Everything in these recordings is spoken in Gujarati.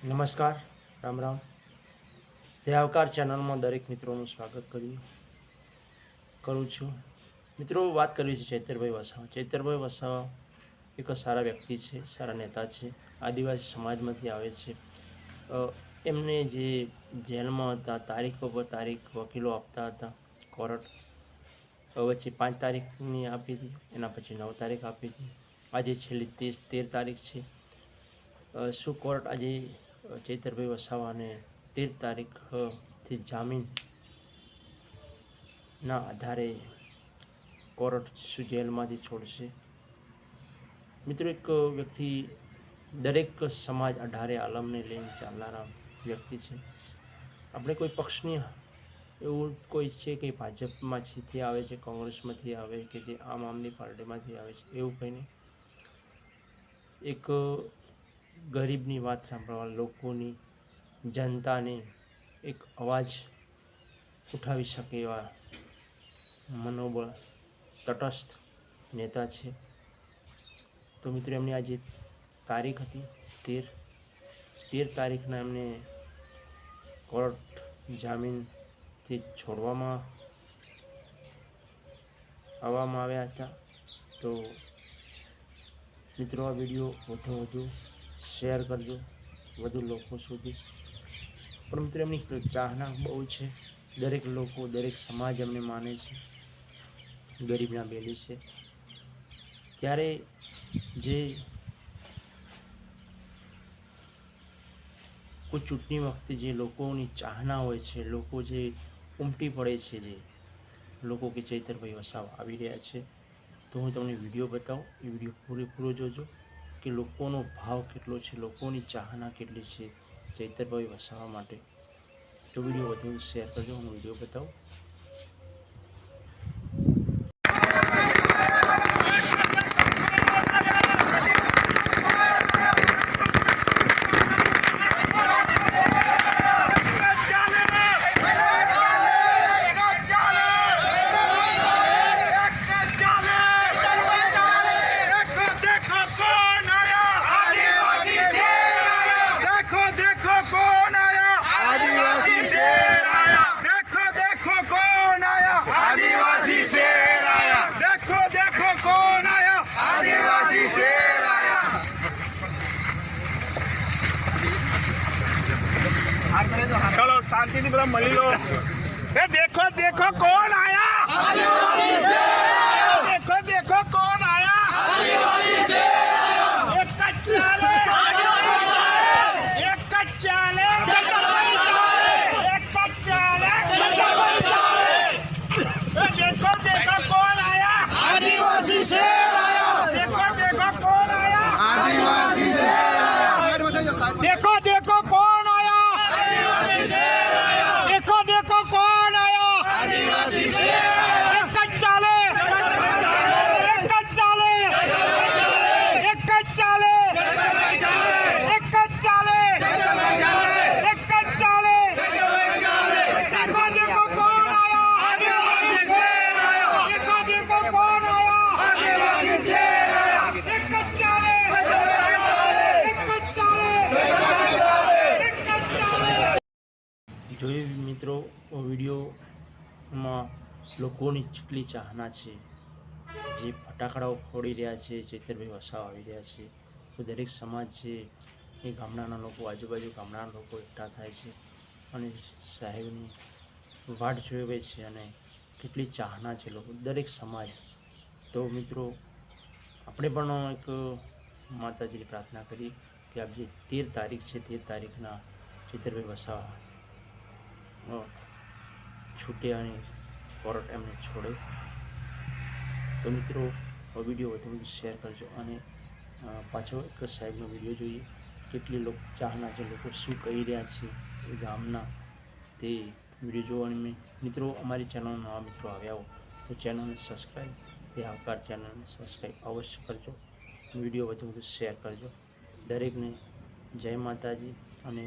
નમસ્કાર, રામ રામ. તે આવકાર ચેનલમાં દરેક મિત્રોનું સ્વાગત કર્યું કરું છું. મિત્રો વાત કરવી છે ચૈતરભાઈ વસાવા. ચૈતરભાઈ વસાવા એક સારા વ્યક્તિ છે, સારા નેતા છે, આદિવાસી સમાજમાંથી આવે છે. એમને જે જેલમાં હતા, તારીખ પર તારીખ વકીલો આપતા હતા, કોર્ટ. વચ્ચે પાંચ તારીખની આપી હતી, એના પછી નવ તારીખ આપી હતી. આજે છેલ્લી તેર તેર તારીખ છે. શું કોર્ટ આજે ચૈતરભાઈ વસાવાને તેર તારીખથી જામીનના આધારે કોર્ટ જેલમાંથી છોડશે? મિત્રો, એક વ્યક્તિ, દરેક સમાજ અઢારે આલમને લઈને ચાલનારા વ્યક્તિ છે. આપણે કોઈ પક્ષની, એવું કોઈ છે કે ભાજપમાંથી આવે છે, કોંગ્રેસમાંથી આવે કે જે આમ આમની પાર્ટીમાંથી આવે છે, એવું કંઈ નહીં. એક ગરીબની વાત સાંભળવા, લોકોની, જનતાને એક અવાજ ઉઠાવી શકે એવા મનોબળ તટસ્થ નેતા છે. તો મિત્રો, એમની આજે તારીખ હતી, તેર તેર તારીખના એમને કોર્ટ જામીનથી છોડવામાં આવવામાં આવ્યા હતા. તો મિત્રો, આ વીડિયો વધુ વધુ શેર કરજો વધુ લોકો સુધી. પણ મિત્રો, એમની ચાહના બહુ છે? દરેક લોકો, દરેક સમાજ એમને માને છે. ગરીબના બેલી છે. ત્યારે જે કોઈ ચૂંટણી વખતે જે લોકોની ચાહના હોય છે, લોકો જે ઉમટી પડે છે, જે લોકો કે ચૈતરભાઈ વસાવા આવી રહ્યા છે, તો હું તમને વીડિયો બતાવું. એ વીડિયો પૂરેપૂરો જોજો. કે લોકોનો ભાવ કેટલો છે, લોકોની ચાહના કેટલી છે, ચૈતરભાઈ વસાવા માટે. તો વીડિયો વધુ શેર કરજો, હું વીડિયો બતાવું. शांति नहीं पता मली लो देखो देखो कौन મિત્રો વિડીયોમાં લોકોની કેટલી ચાહના છે. જે ફટાકડાઓ ફોડી રહ્યા છે, ચેતરભાઈ વસાવા આવી રહ્યા છે. તો દરેક સમાજ છે, એ ગામડાના લોકો, આજુબાજુ ગામડાના લોકો એકઠા થાય છે અને સાહેબની વાટ જોવે છે અને કેટલી ચાહના છે લોકો, દરેક સમાજ. તો મિત્રો, આપણે પણ એક માતાજીની પ્રાર્થના કરી કે આપ જે તેર તારીખ છે, તેર તારીખના ચેતરભાઈ વસાવા છૂટે અને કોર્ટ એમને છોડે. તો મિત્રો વીડિયો વધુ વધુ શેર કરજો અને પાછો એક સાહેબનો વીડિયો જોઈએ. કેટલી લોકો, ચાહના છે લોકો શું કહી રહ્યા છે એ ગામના. તે વીડિયો જોવાની મેં. મિત્રો, અમારી ચેનલ નવા મિત્રો આવ્યા હો, તો ચેનલને સબસ્ક્રાઈબ તે આવકાર ચેનલને સબસ્ક્રાઈબ અવશ્ય કરજો. વીડિયો વધુ વધુ શેર કરજો. દરેકને જય માતાજી અને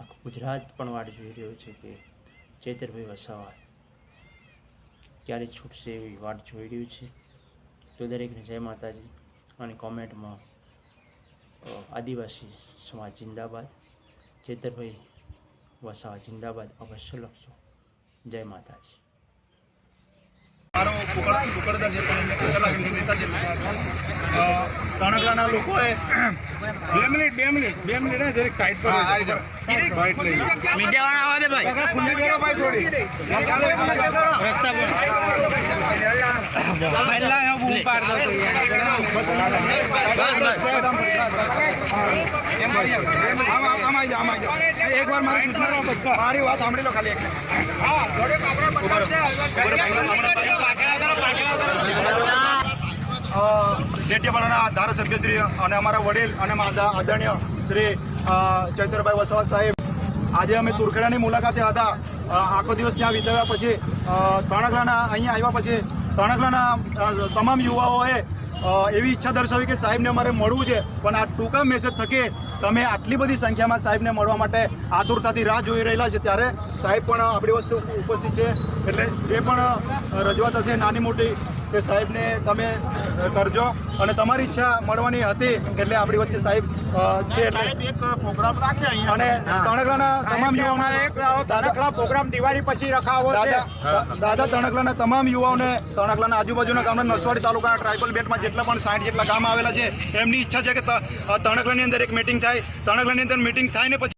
આખું ગુજરાત પણ વાટ જોઈ રહ્યું છે કે ચેતરભાઈ વસાવા ક્યારે છૂટશે એવી વાટ જોઈ રહ્યું છે. તો દરેકને જય માતાજી અને કોમેન્ટમાં આદિવાસી સમાજ જિંદાબાદ, ચેતરભાઈ વસાવા જિંદાબાદ અવશ્ય લખજો. જય માતાજી. મારો કુકડ કુકડદા પણ એમને તણગલાના લોકોએ બે મિનિટ બે મિનિટ બે મિનિટ જરીક સાઈડ પર આમ આવી જાઓ. એકવાર મારી મારી વાત સાંભળી લો ખાલી એક. ડેડિયાપાડાના ધારાસભ્ય શ્રી અને અમારા વડીલ અને આદરણીય શ્રી ચૈતરભાઈ વસાવા સાહેબ. આજે અમે તુરખેડાની મુલાકાતે હતા. આખો દિવસ ત્યાં વિતાવ્યા પછી તણકલાના અહીંયા આવ્યા પછી તણકલાના તમામ યુવાઓએ એવી ઈચ્છા દર્શાવી કે સાહેબને અમારે મળવું છે. પણ આ ટૂંકા મેસેજ થકી તમે આટલી બધી સંખ્યામાં સાહેબને મળવા માટે આતુરતાથી રાહ જોઈ રહેલા છે. ત્યારે સાહેબ પણ આપણી વસ્તુ ઉપસ્થિત છે. એટલે જે પણ રજૂઆત હશે, નાની મોટી કે સાહેબને તમે કરજો અને તમારી ઈચ્છા મળવાની હતી એટલે આપણી વચ્ચે સાહેબ છે એટલે એક પ્રોગ્રામ રાખે અને તણકલાના તમામ યુવાનો દાદા પ્રોગ્રામ દિવાળી પછી રખાવો દાદા દાદા તણકલાના તમામ યુવાઓને તણકલાના આજુબાજુના ગામના નસવાડી તાલુકાના ટ્રાઇબલ બેલ્ટમાં જેટલા પણ સાઠ જેટલા ગામ આવેલા છે એમની ઈચ્છા છે કે ત- તણકલાની અંદર એક મિટિંગ થાય. તણકલાની અંદર મિટિંગ થાય ને પછી